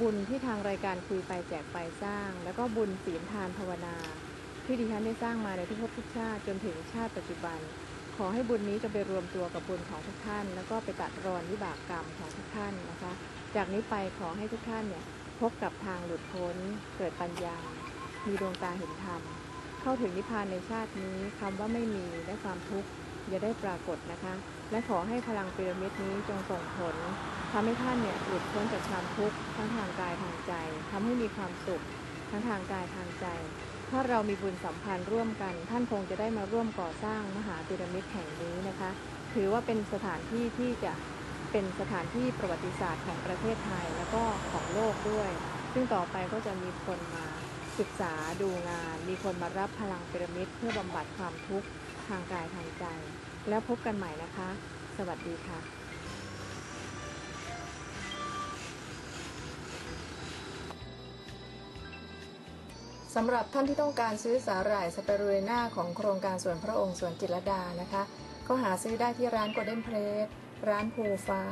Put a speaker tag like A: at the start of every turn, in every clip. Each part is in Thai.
A: บุญที่ทางรายการคุยไปแจกไปสร้าง แล้วก็บุญศีลทานภาวนา ที่ดิฉันได้สร้างมาในทุกภพทุกชาติจนถึงชาติปัจจุบัน ขอให้บุญนี้จะไปรวมตัวกับบุญของทุกท่าน แล้วก็ไปตัดรอนวิบากกรรมของทุกท่านนะคะ จากนี้ไปขอให้ทุกท่านเนี่ยพบกับทางหลุดพ้น เกิดปัญญา มีดวงตาเห็นธรรม เข้าถึงนิพพานในชาตินี้คำว่าไม่มีและความทุกข์ อย่าได้ปรากฏนะคะ และขอให้พลังพีระมิดนี้จงส่งผลทำให้ท่านเนี่ยหลุดพ้นจากความทุกข์ทั้งทางกายทางใจทำให้มีความสุขทั้งทางกายทางใจ ถ้าเรามีบุญสัมพันธ์ร่วมกัน ท่านคงจะได้มาร่วมก่อสร้างมหาพีระมิดแห่งนี้นะคะ ถือว่าเป็นสถานที่ที่จะเป็นสถานที่ประวัติศาสตร์ของประเทศไทยแล้วก็ของโลกด้วย ซึ่งต่อไปก็จะมีคนมาศึกษาดูงาน มีคนมารับพลังพีระมิดเพื่อบำบัดความทุกข์ ทางกายทางใจ แล้วพบกันใหม่นะคะ สวัสดีค่ะสำหรับท่านที่ต้องการซื้อสาหร่ายสเปรูเรน่าของโครงการสวนพระองค์สวนจิตรดานะคะ ก็หาซื้อได้ที่ร้าน Golden Plate ร้านภูฟ้า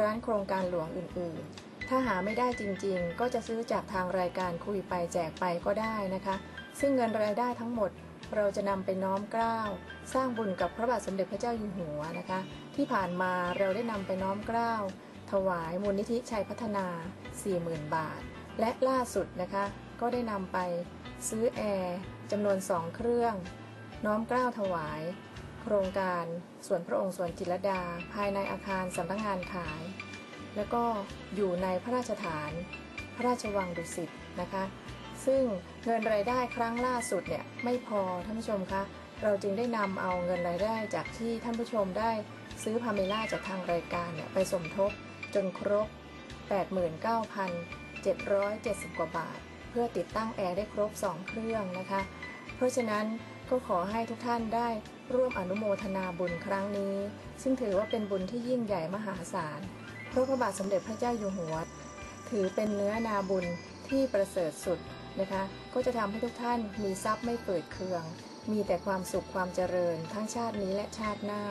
A: ร้านโครงการหลวงอื่นๆ ถ้าหาไม่ได้จริงๆ ก็จะซื้อจากทางรายการคุยไปแจกไปก็ได้นะคะ ซึ่งเงินรายได้ทั้งหมด เราจะนำไปน้อมเกล้าสร้างบุญกับพระบาทสมเด็จพระเจ้าอยู่หัวนะคะ ที่ผ่านมาเราได้นำไปน้อมเกล้าถวายมูลนิธิชัยพัฒนา 40,000 บาท และล่าสุดนะคะ ก็ได้นำไปซื้อแอร์จำนวน 2 เครื่อง น้อมเกล้าถวาย โครงการส่วนพระองค์ส่วนจิตรดา ภายในอาคารสำนักงานขาย แล้วก็อยู่ในพระราชฐาน พระราชวังดุสิตนะคะ ซึ่งเงินรายได้ครั้งล่าสุดเนี่ยไม่พอท่านผู้ชมคะเราจึงได้นำเอาเงินรายได้จากที่ท่านผู้ชมได้ซื้อพาเมล่าจากทางรายการเนี่ยไปสมทบจนครบ 89,770 กว่าบาท เพื่อติดตั้งแอร์ได้ครบ 2 เครื่องนะคะ เพราะฉะนั้นก็ขอให้ทุกท่านได้ร่วมอนุโมทนาบุญครั้งนี้ ซึ่งถือว่าเป็นบุญที่ยิ่งใหญ่มหาศาลเพราะพระบาทสมเด็จพระเจ้าอยู่หัว ถือเป็นเนื้อนาบุญที่ประเสริฐสุด นะคะ ก็จะทำให้ทุกท่านมีทรัพย์ไม่เปิดเคือง มีแต่ความสุขความเจริญ ทั้งชาตินี้และชาติหน้า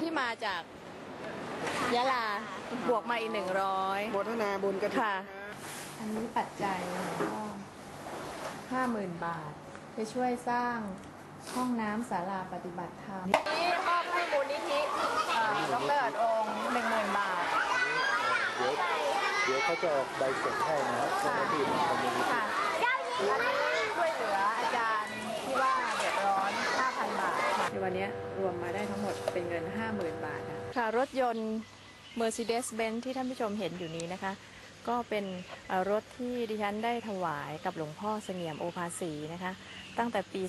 A: ที่มาจากยะลาบวกมาอีกหนึ่งร้อย
B: โมทนาบุญกระถิ่น
A: ค่ะ อันนี้ปัจจัยห้าหมื่นบาท ไปช่วยสร้างห้องน้ำศาลาปฏิบัติธรรมนี่มอบให้มูลนิธิดรอัดองหนึ่งหมื่นบาท
B: เดี๋ยวเดี๋ยวเขาจะออกใบเสร็จให้นะเจ้าหน้าที่ของมูลนิธิ
A: ค่ะอันนี้ช่วยเหลืออาจารย์ที่ว่าเดือดร้อน 5,000 บาทค่ะในวันนี้รวมมาได้ทั้งหมดเป็นเงิน 50,000 บาทค่ะค่ะรถยนต์ Mercedes-Benz ที่ท่านผู้ชมเห็นอยู่นี้นะคะ ก็เป็นเอ่อรถที่ดิฉันได้ถวายกับหลวงพ่อเสงี่ยมโอภาสีนะคะ ตั้งแต่ปี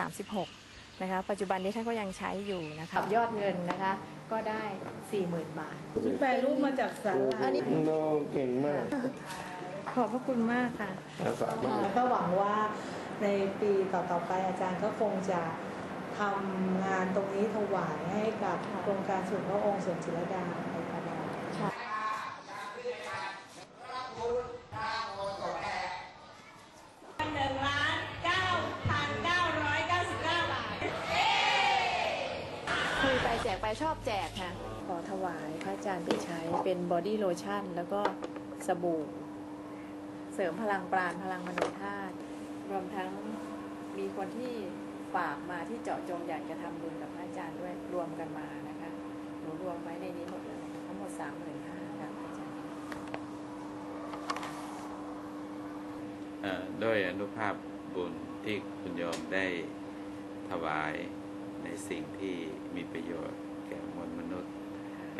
A: 2536 นะคะ ปัจจุบันนี้ท่านก็ยังใช้อยู่นะคะยอดเงินนะคะ ก็ได้ 40,000 บาท
C: แปลรูปมาจากสารา
A: อันนี้
B: โนเก่งมาก
A: ขอบพระคุณมากค่ะ
B: อาสามารถ
C: ก็หวังว่าในปีต่อๆไปอาจารย์ก็คงจะทำงานตรงนี้ถวายให้กับโครงการส่วนพระองค์ส่วนจิรดาในปาดา
D: หนึ่งล้านเก้าพันเก้าร้อยเก้าสิบเก้าบาท
A: คุยไปแจกไป ชอบแจกค่ะ ขอถวายพระอาจารย์ไปใช้เป็นบอดี้โลชั่น แล้วก็สบู่ เสริมพลังปราณพลังมโนธาตุรวมทั้งมีคนที่ฝากมาที่เจาะจงอยากจะทำบุญกับพระอาจารย์ด้วยรวมกันมานะคะหนูรวมไว้ในนี้หมดเลยทั้งหมดสามหมื่นห้าค่ะพระอาจารย์
E: เอ่อด้วยอนุภาพบุญที่คุณโยมได้ถวายในสิ่งที่มีประโยชน์แก่มวลมนุษย์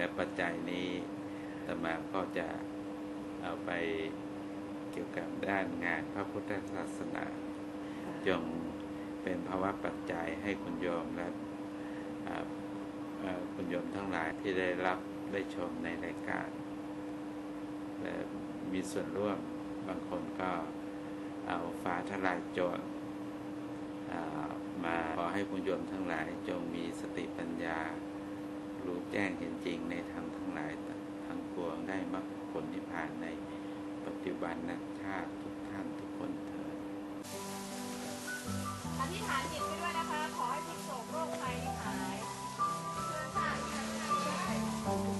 E: และปัจจัยนี้อาตมาก็จะเอาไปเกี่ยวกับด้านงานพระพุทธศาสนาจงเป็นภาวะปัจจัยให้คุณโยมและอ่าอ่าคุณโยมทั้งหลายที่ได้รับได้ชมในรายการ และมีส่วนร่วมบางคนก็เอาฟ้าทลายโจรอ่ามาขอให้คุณโยมทั้งหลายจงมีสติปัญญา รู้แจ้งเห็นจริงในธรรมทั้งหลายทั้งปวงได้มรรคผลนิพพานในปัจจุบันนะชาติทุกท่านทุกคนเถิด
D: อธิษฐานจิตไปด้วยนะคะ ขอให้ทิกโศกโรคภัยหายเชื่อชาติ